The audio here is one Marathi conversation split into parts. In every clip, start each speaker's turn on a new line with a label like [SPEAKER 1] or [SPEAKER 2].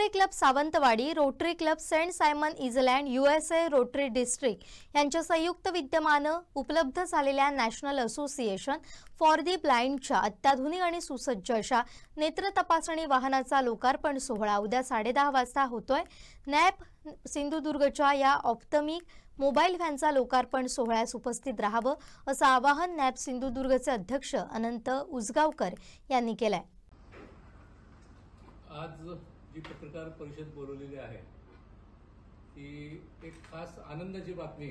[SPEAKER 1] Rotary club Sawantwadi rotary club saint Simon island USA rotary district यांच्या संयुक्त विद्यमानं उपलब्ध झालेल्या नॅशनल असोसिएशन फॉर दी ब्लाइंडच्या अत्याधुनिक आणि सुसज्ज अशा नेत्र तपासणी वाहनाचा लोकार्पण सोहळा उद्या साडेदहा वाजता होतोय. नॅप सिंधुदुर्गच्या या ऑप्टमिक मोबाईल व्हॅनचा लोकार्पण सोहळ्यास उपस्थित राहावं असं आवाहन नॅप सिंधुदुर्गचे अध्यक्ष अनंत उजगावकर यांनी केलंय.
[SPEAKER 2] आज जी पत्रकार परिषद बोलवलेली आहे ती एक खास आनंदाची बातमी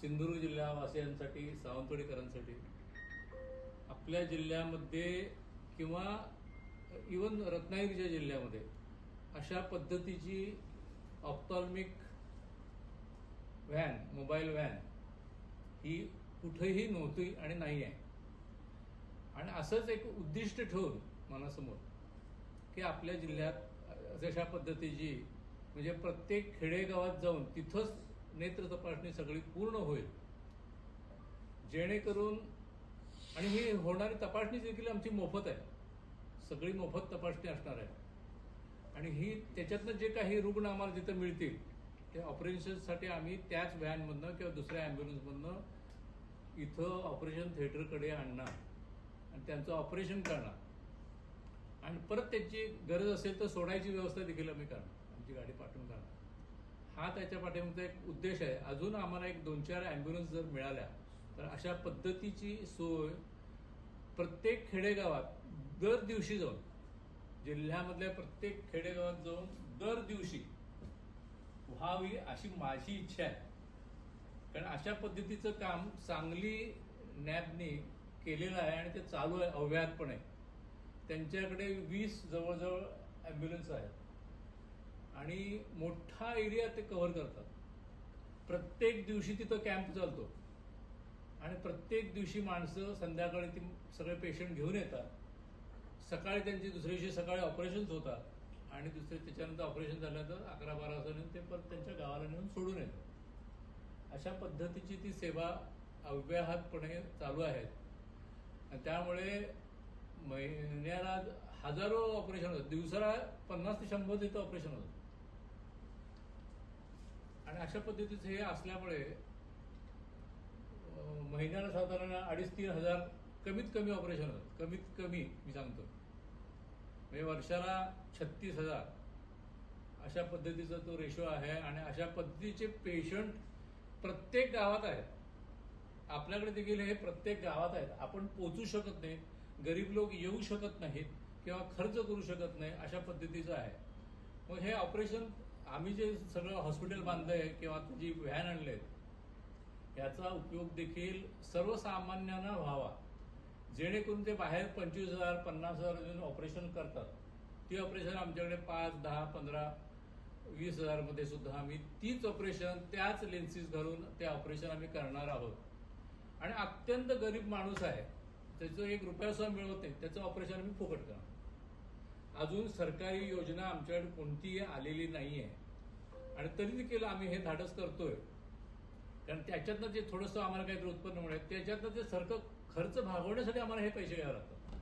[SPEAKER 2] सिंधुदुर्ग जिल्हावासियांसाठी सावंतवाडीकरांसाठी. आपल्या जिल्ह्यामध्ये किंवा इवन रत्नागिरीच्या जिल्ह्यामध्ये अशा पद्धतीची ऑप्टॉल्मिक व्हॅन मोबाईल व्हॅन ही कुठेही नव्हती आणि नाही आहे. आणि असंच एक उद्दिष्ट ठेवून मनासमोर की आपल्या जिल्ह्यात जशा पद्धतीची म्हणजे प्रत्येक खेडेगावात जाऊन तिथंच नेत्र तपासणी सगळी पूर्ण होईल. जेणेकरून आणि ही होणारी तपासणी देखील आमची मोफत आहे. सगळी मोफत तपासणी असणार आहे. आणि ही त्याच्यातनं जे काही रुग्ण आम्हाला जिथं मिळतील ते ऑपरेशनसाठी आम्ही त्याच व्हॅनमधनं किंवा दुसऱ्या ॲम्ब्युलन्समधनं इथं ऑपरेशन थिएटरकडे आणणार. आणि त्यांचं ऑपरेशन करणार. आणि परत त्याची गरज असेल तर सोडायची व्यवस्था देखील आम्ही करणार आमची गाडी पाठवून करणार. हा त्याच्या पाठीमागचा एक उद्देश आहे. अजून आम्हाला एक दोन चार अँब्युलन्स जर मिळाल्या तर अशा पद्धतीची सोय प्रत्येक खेडेगावात दर दिवशी जाऊन जिल्ह्यामधल्या प्रत्येक खेडेगावात जाऊन दर दिवशी व्हावी अशी माझी इच्छा आहे. कारण अशा पद्धतीचं काम सांगली नॅबने केलेलं आहे आणि ते चालू आहे अव्याहतपणे. त्यांच्याकडे वीस जवळजवळ ॲम्ब्युलन्स आहेत. आणि मोठा एरिया ते कव्हर करतात. प्रत्येक दिवशी तिथं कॅम्प चालतो. आणि प्रत्येक दिवशी माणसं संध्याकाळी ती सगळे पेशंट घेऊन येतात. सकाळी त्यांची दुसऱ्या दिवशी सकाळी ऑपरेशन्स होतात. आणि दुसरे त्याच्यानंतर ऑपरेशन झाल्यानंतर अकरा बारा वाजता ते परत त्यांच्या गावाला नेऊन सोडून येतात. अशा पद्धतीची ती सेवा अव्याहतपणे चालू आहेत. त्यामुळे महिन्याला हजारो ऑपरेशन होतात. दिवसाला पन्नास ते शंभर तिथं ऑपरेशन होतं आणि अशा पद्धतीचं हे असल्यामुळे महिन्याला साधारण अडीच तीन हजार कमीत कमी ऑपरेशन होतात. कमीत कमी मी सांगतो. म्हणजे वर्षाला छत्तीस हजार. अशा पद्धतीचा तो रेशो आहे आणि अशा पद्धतीचे पेशंट प्रत्येक गावात आहेत. आपल्याकडे देखील हे प्रत्येक गावात आहेत. आपण पोचू शकत नाही. गरीब लोक येऊ शकत नाहीत किंवा खर्च करू शकत नाही अशा पद्धतीचं आहे. मग हे ऑपरेशन आम्ही जे सगळं हॉस्पिटल बांधलंय किंवा जी व्हॅन आणलेत याचा उपयोग देखील सर्वसामान्यांना व्हावा. जेणेकरून ते बाहेर पंचवीस हजार पन्नास हजार देऊन ऑपरेशन करतात. ती ऑपरेशन आमच्याकडे पाच दहा पंधरा वीस हजारमध्ये सुद्धा आम्ही तीच ऑपरेशन त्याच लेन्सेस घालून ते ऑपरेशन आम्ही करणार आहोत. आणि अत्यंत गरीब माणूस आहे. त्याचं एक रुपया सुद्धा मिळवत नाही. त्याचं ऑपरेशन आम्ही फुकट करणार. अजून सरकारी योजना आमच्याकडे कोणतीही आलेली नाही आहे आणि तरी देखील आम्ही हे धाडस करतोय. कारण त्याच्यातनं जे थोडंसं आम्हाला काहीतरी उत्पन्न मिळेल त्याच्यातनं ते सरकार खर्च भागवण्यासाठी आम्हाला हे पैसे घ्यावे लागतात.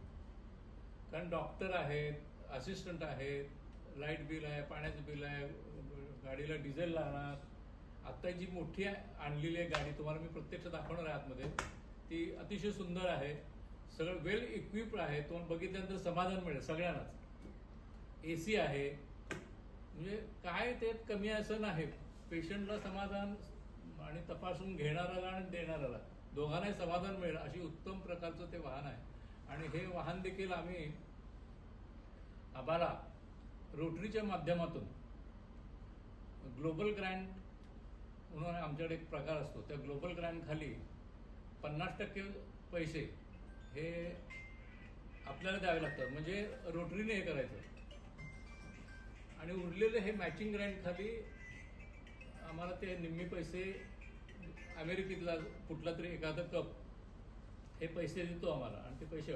[SPEAKER 2] कारण डॉक्टर आहेत असिस्टंट आहेत लाइट बिल आहे पाण्याचं बिल आहे गाडीला डिझेल लागणार आता जी मोठी आणलेली आहे गाडी तुम्हाला मी प्रत्यक्ष दाखवणार आहे आतमध्ये. ती अतिशय सुंदर आहे. सगळं वेल इक्विप्ड आहे तो बघितल्यानंतर समाधान मिळेल सगळ्यांनाच. ए सी आहे. म्हणजे काय ते कमी असं नाही. पेशंटला समाधान आणि तपासून घेणाऱ्याला आणि देणाऱ्याला दोघांनाही समाधान मिळेल अशी उत्तम प्रकारचं ते वाहन आहे. आणि हे वाहन देखील आम्ही आम्हाला रोटरीच्या माध्यमातून ग्लोबल ग्रँड म्हणून आमच्याकडे एक प्रकार असतो. त्या ग्लोबल ग्रँड खाली पन्नास टक्के पैसे हे आपल्याला द्यावे लागतात. म्हणजे रोटरीने हे करायचं. आणि उरलेले हे मॅचिंग ग्रँड खाली आम्हाला ते निम्मे पैसे अमेरिकेतला कुठला तरी एखादा कप हे पैसे देतो आम्हाला आणि ते पैसे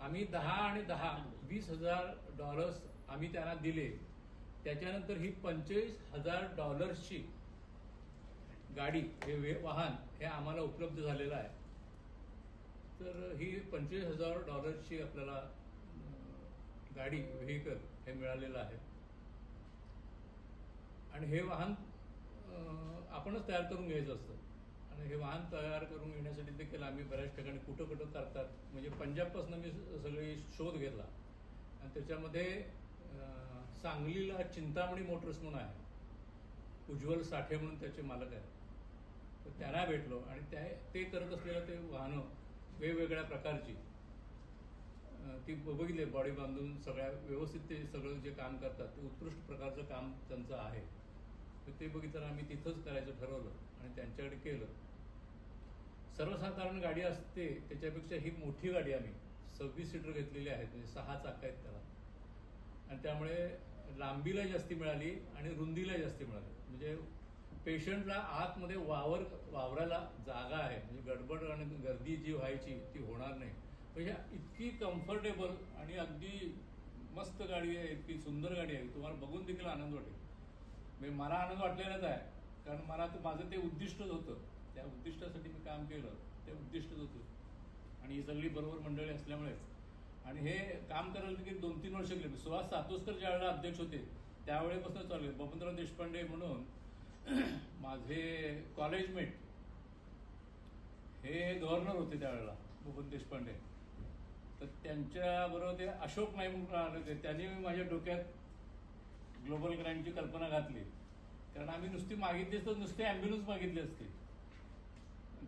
[SPEAKER 2] आम्ही दहा आणि दहा वीस हजार डॉलर्स आम्ही त्यांना दिले. त्याच्यानंतर ही पंचवीस हजार डॉलर्सची गाडी हे वाहन हे आम्हाला उपलब्ध झालेलं आहे. तर ही पंचवीस हजार डॉलर्सची आपल्याला गाडी व्हेकल हे मिळालेलं आहे. आणि हे वाहन आपणच तयार करून घ्यायचं असतं. आणि हे वाहन तयार करून घेण्यासाठी देखील आम्ही बऱ्याच ठिकाणी कुठं कुठं करतात. म्हणजे पंजाबपासून मी सगळी शोध घेतला. आणि त्याच्यामध्ये सांगलीला चिंतामणी मोटर्स म्हणून आहे. उज्ज्वल साठे म्हणून त्याचे मालक आहेत. तर त्यांना भेटलो आणि त्या ते करत असलेलं ते वाहनं वेगवेगळ्या प्रकारची. ती बघितले बॉडी बांधून सगळ्या व्यवस्थित ते सगळं जे काम करतात ते उत्कृष्ट प्रकारचं काम त्यांचं आहे. तर ते बघितलं आम्ही तिथंच करायचं ठरवलं आणि त्यांच्याकडे केलं. सर्वसाधारण गाडी असते त्याच्यापेक्षा ही मोठी गाडी आम्ही सव्वीस सीटर घेतलेली आहेत म्हणजे सहा चाक आहेत त्याला. आणि त्यामुळे लांबीला जास्ती मिळाली आणि रुंदीला जास्ती मिळाली. म्हणजे पेशंटला आतमध्ये वावर वावरायला जागा आहे. म्हणजे गडबड आणि गर्दी जी व्हायची ती होणार नाही. म्हणजे इतकी कम्फर्टेबल आणि अगदी मस्त गाडी आहे इतकी सुंदर गाडी आहे. तुम्हाला बघून देखील आनंद वाटेल. म्हणजे मला आनंद वाटलेलाच आहे. कारण मला माझं ते उद्दिष्टच होतं. त्या उद्दिष्टासाठी मी काम केलं ते उद्दिष्टच होतं. आणि ही सगळी बरोबर मंडळी असल्यामुळेच. आणि हे काम करायला देखील दोन तीन वर्ष गेले. सुहास सातोस्कर ज्यावेळेला अध्यक्ष होते त्यावेळेपासून चालू बबनराव देशपांडे म्हणून माझे कॉलेजमेट हे गव्हर्नर होते त्यावेळेला बबन देशपांडे तर त्यांच्याबरोबर ते अशोक नाही म्हणून आले होते. त्यांनी माझ्या डोक्यात ग्लोबल ग्रँडची कल्पना घातली. कारण आम्ही नुसती मागितलीच तर नुसते ॲम्ब्युलन्स मागितली असते.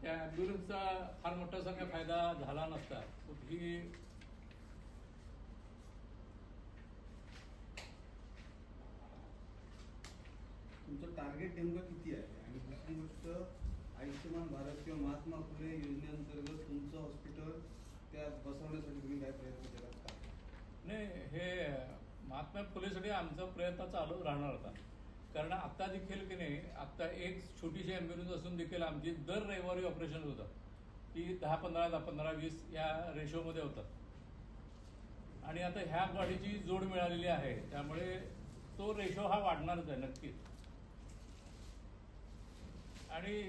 [SPEAKER 2] त्या ॲम्ब्युलन्सचा फार मोठा फायदा झाला नसता. ही
[SPEAKER 3] तुमचं टार्गेट नेमकं किती आहे? आणि दुसरी गोष्ट आयुष्यमान भारत किंवा महात्मा फुले योजनेअंतर्गत तुमचं हॉस्पिटल त्या बसवण्यासाठी तुम्ही काय प्रयत्न केलात का?
[SPEAKER 2] नाही हे महात्मा फुलेसाठी आमचा प्रयत्न चालू राहणार होता. कारण आता देखील की नाही आता एक छोटीशी ॲम्ब्युलन्स असून देखील आमची दर रविवारी ऑपरेशन होतं. ती दहा पंधरा दहा पंधरा वीस या रेशोमध्ये होतं. आणि आता ह्या गाडीची जोड मिळालेली आहे. त्यामुळे तो रेशो हा वाढणारच आहे नक्कीच आणि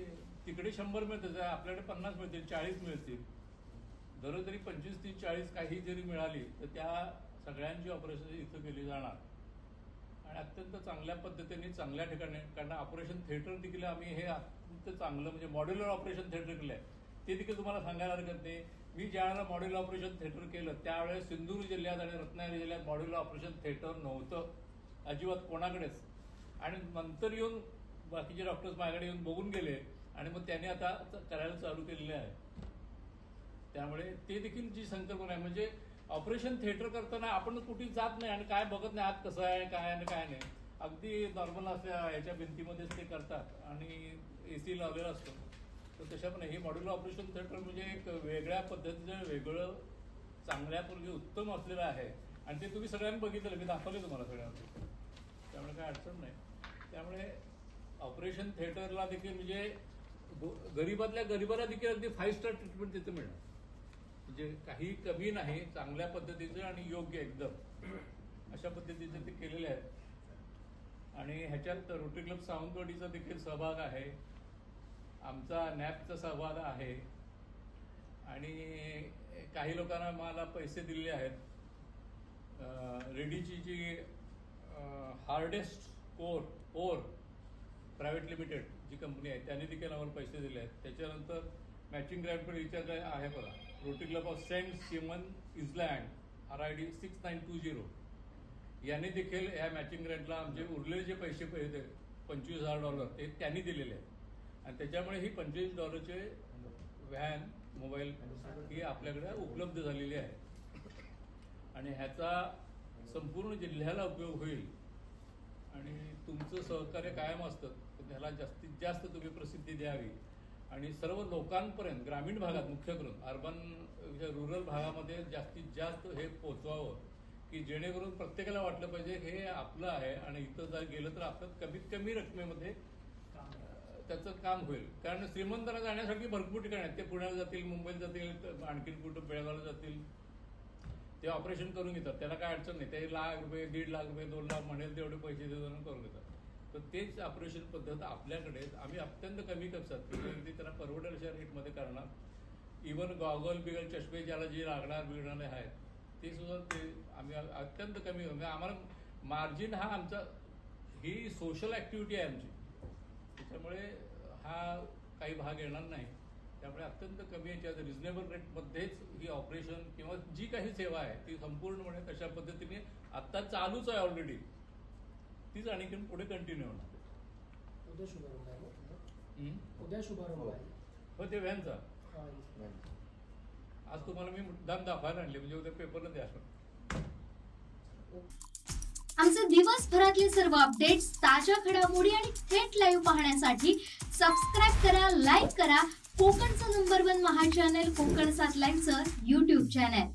[SPEAKER 2] तिकडे शंभर मिळतं आपल्याकडे पन्नास मिळतील चाळीस मिळतील. दर तरी पंचवीस तीस चाळीस काही जरी मिळाली तर त्या सगळ्यांची ऑपरेशन इथं केली जाणार. आणि अत्यंत चांगल्या पद्धतीने चांगल्या ठिकाणी कारण ऑपरेशन थिएटर देखील आम्ही हे अत्यंत चांगलं म्हणजे मॉड्युलर ऑपरेशन थिएटर केलं आहे. ते देखील तुम्हाला सांगायला हरकत नाही. मी ज्यावेळेला मॉड्युलर ऑपरेशन थिएटर केलं त्यावेळेस सिंधुदुर्ग जिल्ह्यात आणि रत्नागिरी जिल्ह्यात मॉड्युलर ऑपरेशन थिएटर नव्हतं. अजिबात कोणाकडेच. आणि नंतर येऊन बाकीचे डॉक्टर्स माझ्याकडे येऊन बघून गेले आणि मग त्याने आता करायला चालू केलेले आहे. त्यामुळे ते देखील जी संकल्पना आहे म्हणजे ऑपरेशन थिएटर करताना आपण कुठे जात नाही आणि काय बघत नाही आत कसं आहे काय आणि काय नाही. अगदी नॉर्मल असल्या ह्याच्या भिंतीमध्येच ते करतात आणि ए सी लावलेला असतो. तर तशा पण हे मॉड्युलर ऑपरेशन थिएटर म्हणजे एक वेगळ्या पद्धतीचं वेगळं चांगल्यापूर्वी उत्तम असलेलं आहे. आणि ते तुम्ही सगळ्यांनी बघितलं मी दाखवले तुम्हाला सगळ्यांना. त्यामुळे काय अडचण नाही. त्यामुळे ऑपरेशन थिएटरला देखील म्हणजे गरीबातल्या गरीबाला देखील अगदी फाईव्ह स्टार ट्रीटमेंट तिथे मिळणार. म्हणजे काही कमी नाही चांगल्या पद्धतीचं आणि योग्य एकदम. अशा पद्धतीचे ते केलेले आहेत आणि ह्याच्यात रोटरी क्लब सावंतवाडीचा देखील सहभाग आहे. आमचा नॅपचा सहभाग आहे. आणि काही लोकांना मला पैसे दिलेले आहेत. रेडीची जी hardest core ore private limited जी कंपनी आहे त्यांनी देखील आम्हाला पैसे दिले आहेत. त्याच्यानंतर मॅचिंग ग्रँड पण विचारलं आहे बघा. Rotary club of saint Simon island R I D six nine two zero यांनी देखील या मॅचिंग ग्रँटला आमचे उरलेले जे पैसे पैसे पंचवीस हजार डॉलर ते त्यांनी दिलेले आहेत. आणि त्याच्यामुळे ही पंचवीस डॉलरचे व्हॅन मोबाईल ही आपल्याकडे उपलब्ध झालेली आहे. आणि ह्याचा संपूर्ण जिल्ह्याला उपयोग होईल. तुमचं सहकार्य कायम असतं पण त्याला जास्तीत जास्त तुम्ही प्रसिद्धी द्यावी. आणि सर्व लोकांपर्यंत ग्रामीण भागात मुख्य करून अर्बन म्हणजे रुरल भागामध्ये जास्तीत जास्त हे पोचवावं की जेणेकरून प्रत्येकाला वाटलं पाहिजे हे आपलं आहे आणि इथं जर गेलं तर आपलं कमीत कमी रकमेमध्ये त्याचं काम होईल. कारण श्रीमंतांना जाण्यासाठी भरपूर ठिकाण आहेत. ते पुण्याला जातील मुंबईला जातील आणखीन कुठं बेळगावला जातील. ते ऑपरेशन करून घेतात. त्याला काय अडचण नाही. ते लाख रुपये दीड लाख रुपये दोन लाख म्हणेल तेवढे पैसे देऊन करून घेतात. तर तेच ऑपरेशन पद्धत आपल्याकडे आम्ही अत्यंत कमी खर्चात म्हणजे अगदी त्यांना परवडेल अशा रेटमध्ये करणार. इवन गॉगल बिगल चष्मे ज्याला जे लागणार बिघडणारे आहेत. ते सुद्धा ते आम्ही अत्यंत कमी म्हणजे आम्हाला मार्जिन हा आमचा ही सोशल ऍक्टिव्हिटी आहे आमची. त्याच्यामुळे हा काही भाग येणार नाही. त्यामुळे अत्यंत कमी याच्यात रिझनेबल रेटमध्येच ही ऑपरेशन किंवा जी काही सेवा आहे ती संपूर्णपणे तशा पद्धतीने आत्ता चालूच आहे ऑलरेडी तीच आणखीन पुढे कंटिन्यू होणार.
[SPEAKER 4] उद्या शुभारंभ आहे? उद्या शुभारंभ आहे.
[SPEAKER 2] हो ते व्हॅनचा.
[SPEAKER 4] हा.
[SPEAKER 2] आज तुम्हाला मी मुद्दाम दाखवायला आणले म्हणजे उद्या पेपरला द्या
[SPEAKER 1] आमचे दिवसभरातले सर्व अपडेट्स ताज्या घडामोडी आणि थेट लाईव्ह पाहण्यासाठी सबस्क्राईब करा लाईक करा. कोकणचं नंबर वन महा चॅनल कोकण सात लाईनचं युट्यूब चॅनल